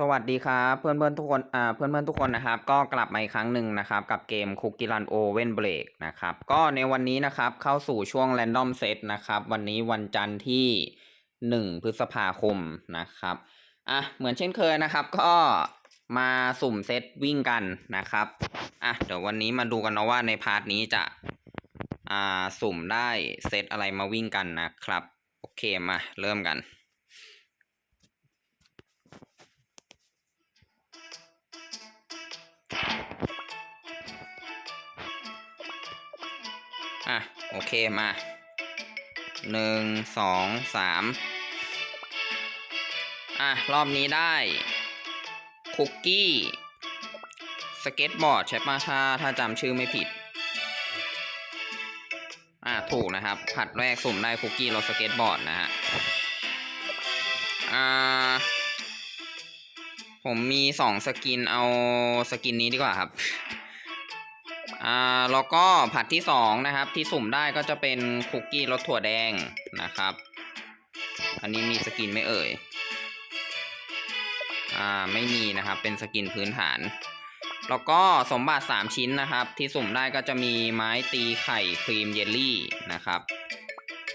สวัสดีครับเพื่อนเพื่อนทุกคนอ่าเพื่อนเพื่อนทุกคนนะครับ ก็กลับมาอีกครั้งหนึ่งนะครับ กับเกม Cookie Run Oven Break นะครับ ก็ในวันนี้นะครับเข้าสู่ช่วง Random Set นะครับ วันนี้วันจันทร์ที่ 1 พฤษภาคมนะครับอะเหมือนเช่นเคยนะครับ ก็มาสุ่มเซตวิ่งกันนะครับอะเดี๋ยววันนี้มาดูกันนะว่าในพาร์ทนี้จะอ่าสุ่มได้เซตอะไรมาวิ่งกันนะครับ โอเคมาเริ่มกัน โอเคมาหนึ่งสองสามอะ รอบนี้ได้ คุกกี้ สเก็ตบอร์ดใช่ปะถ้าถ้าจำชื่อไม่ผิด อะ ถูกนะครับ ผัดแรกสุ่มได้คุกกี้รถสเก็ตบอร์ดนะฮะ อ่า ผมมีสองสกินเอาสกินนี้ดีกว่าครับ อ่าแล้วก็ผัดที่สองนะครับที่สุ่มได้ก็จะเป็นคุกกี้รสถั่วแดงนะครับ อันนี้มีสกินไม่เอ่ยอ่าไม่มีนะครับเป็นสกินพื้นฐาน แล้วก็สมบัติ 3 ชิ้นนะครับ ที่สุ่มได้ก็จะมีไม้ตีไข่ครีมเยลลี่นะครับ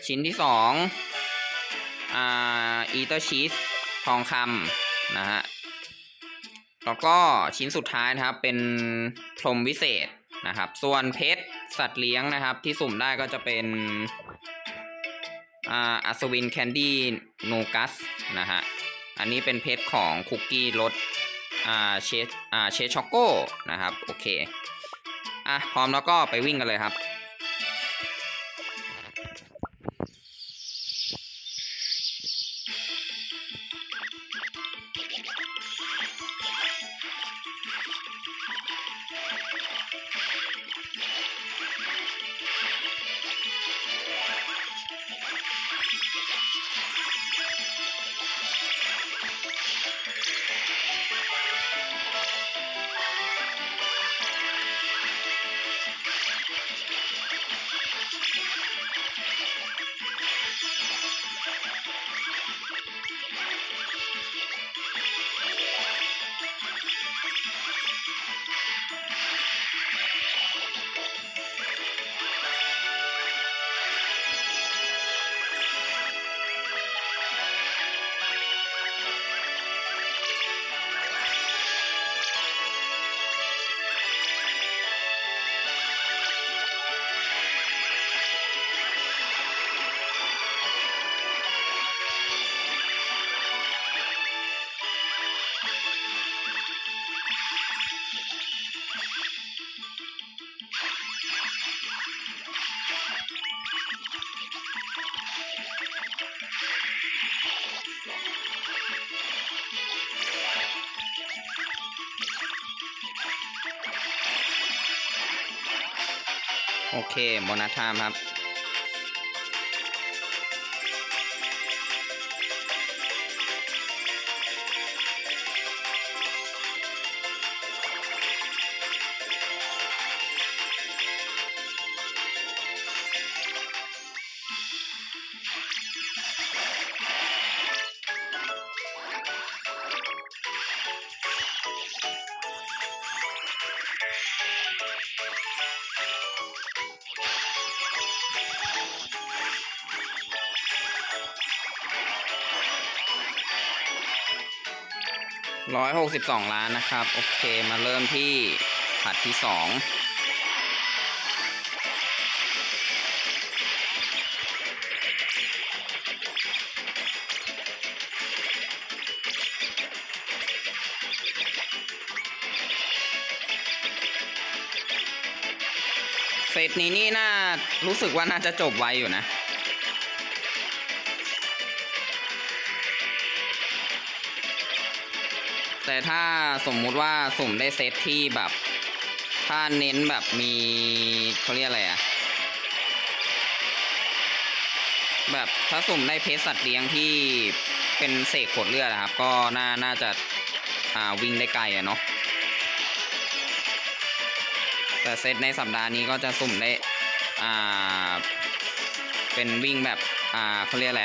ชิ้นที่2อ่าอีเตอร์ชีสทองคำนะฮะแล้วก็ชิ้นสุดท้ายนะครับเป็นพรหมวิเศษ นะครับ ส่วนเพชรสัตว์เลี้ยงนะครับ ที่สุ่มได้ก็จะเป็นอัศวินแคนดี้นูกัสนะฮะ อันนี้เป็นเพชรของคุกกี้รสอ่าเชสอ่าเชสช็อกโก้นะครับ โอเค อะ พร้อมแล้วก็ไปวิ่งกันเลยครับ โอเคโบนัสไทม์ครับ ร้อยหกสิบสองล้านนะครับ โอเคมาเริ่มที่ผัดที่สองเซตนี้นี่น่ารู้สึกว่าน่าจะจบไวอยู่นะ แต่ถ้าสมมุติว่าสุ่มได้เซตที่แบบ ถ้าเน้นแบบมีเขาเรียกอะไรอะแบบถ้าสุ่มได้เพชสัตว์เลี้ยงที่เป็นเศษขวดเลือดนะครับ ก็น่าน่าจะอ่าวิ่งได้ไกลอะเนาะแต่เซตในสัปดาห์นี้ก็จะสุ่มได้อ่าเป็นวิ่งแบบอ่าเขาเรียกอะไร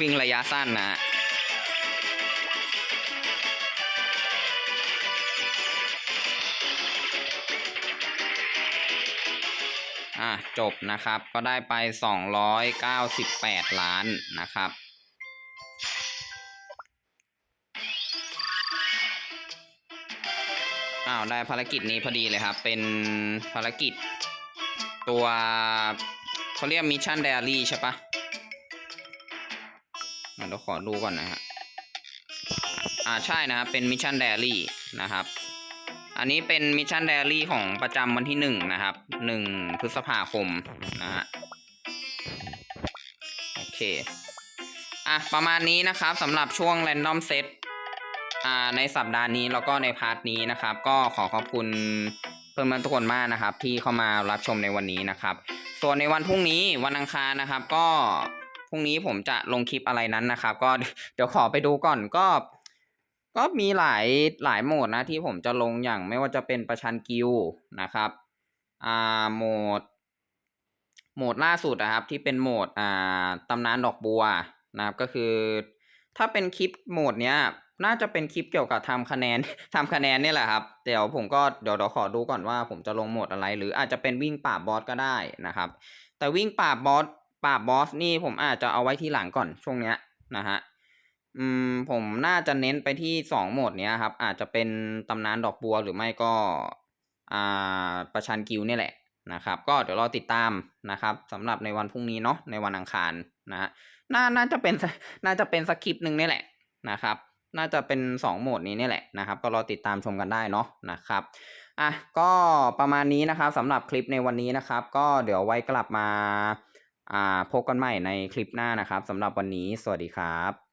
วิ่งระยะสั้นนะฮะ อะจบนะครับ ก็ได้ไป 298 ล้านนะครับ อ้าว ได้ภารกิจนี้พอดีเลยครับ เป็นภารกิจตัวเขาเรียกมิชชั่นไดอารี่ใช่ปะเดี๋ยวขอดูก่อนนะฮะ อ่าใช่นะครับ เป็นมิชชั่นไดอารี่นะครับ อันนี้เป็นมิชชั่นไดอารี่ของประจำวันที่หนึ่งนะครับหนึ่งพฤษภาคมนะฮะโอเคอะประมาณนี้นะครับสำหรับช่วง Random Set อ่าในสัปดาห์นี้แล้วก็ในพาร์ทนี้นะครับ ก็ขอขอบคุณเพื่อนๆทุกคนมากนะครับ ที่เข้ามารับชมในวันนี้นะครับ ส่วนในวันพรุ่งนี้วันอังคารนะครับก็พรุ่งนี้ผมจะลงคลิปอะไรนั้นนะครับ ก็เดี๋ยวขอไปดูก่อนก็ ก็มีหลายหลายโหมดนะที่ผมจะลงอย่างไม่ว่าจะเป็นประชันกิลด์นะครับอ่าโหมด โหมดล่าสุดนะครับที่เป็นโหมดอ่าตำนานดอกบัวนะครับก็คือ ถ้าเป็นคลิปโหมดเนี้ยน่าจะเป็นคลิปเกี่ยวกับทำคะแนนทำคะแนนเนี่ยแหละครับเดี๋ยวผมก็เดี๋ยวเดี๋ยวขอดูก่อนว่าผมจะลงโหมดอะไร หรืออาจจะเป็นวิ่งป่าบบอสก็ได้นะครับ แต่วิ่งป่าบบอสป่าบบอสนี่ผมอาจจะเอาไว้ที่หลังก่อนช่วงเนี้ยนะฮะ อืม ผมน่าจะเน้นไปที่สองโหมดเนี้ยครับ อาจจะเป็นตำนานดอกบัวหรือไม่ก็ อ่า ประชันกิลด์เนี่ยแหละนะครับ ก็เดี๋ยวรอติดตามนะครับสำหรับในวันพรุ่งนี้เนาะในวันอังคารนะฮะน่าน่าจะเป็นน่าจะเป็นสคริปต์หนึ่งนี่แหละนะครับ น่าจะเป็นสองโหมดนี้นี่แหละนะครับ ก็รอติดตามชมกันได้เนาะนะครับอะก็ประมาณนี้นะครับสำหรับคลิปในวันนี้นะครับ ก็เดี๋ยวไว้กลับมาอ่าพบกันใหม่ในคลิปหน้านะครับสำหรับวันนี้ สวัสดีครับ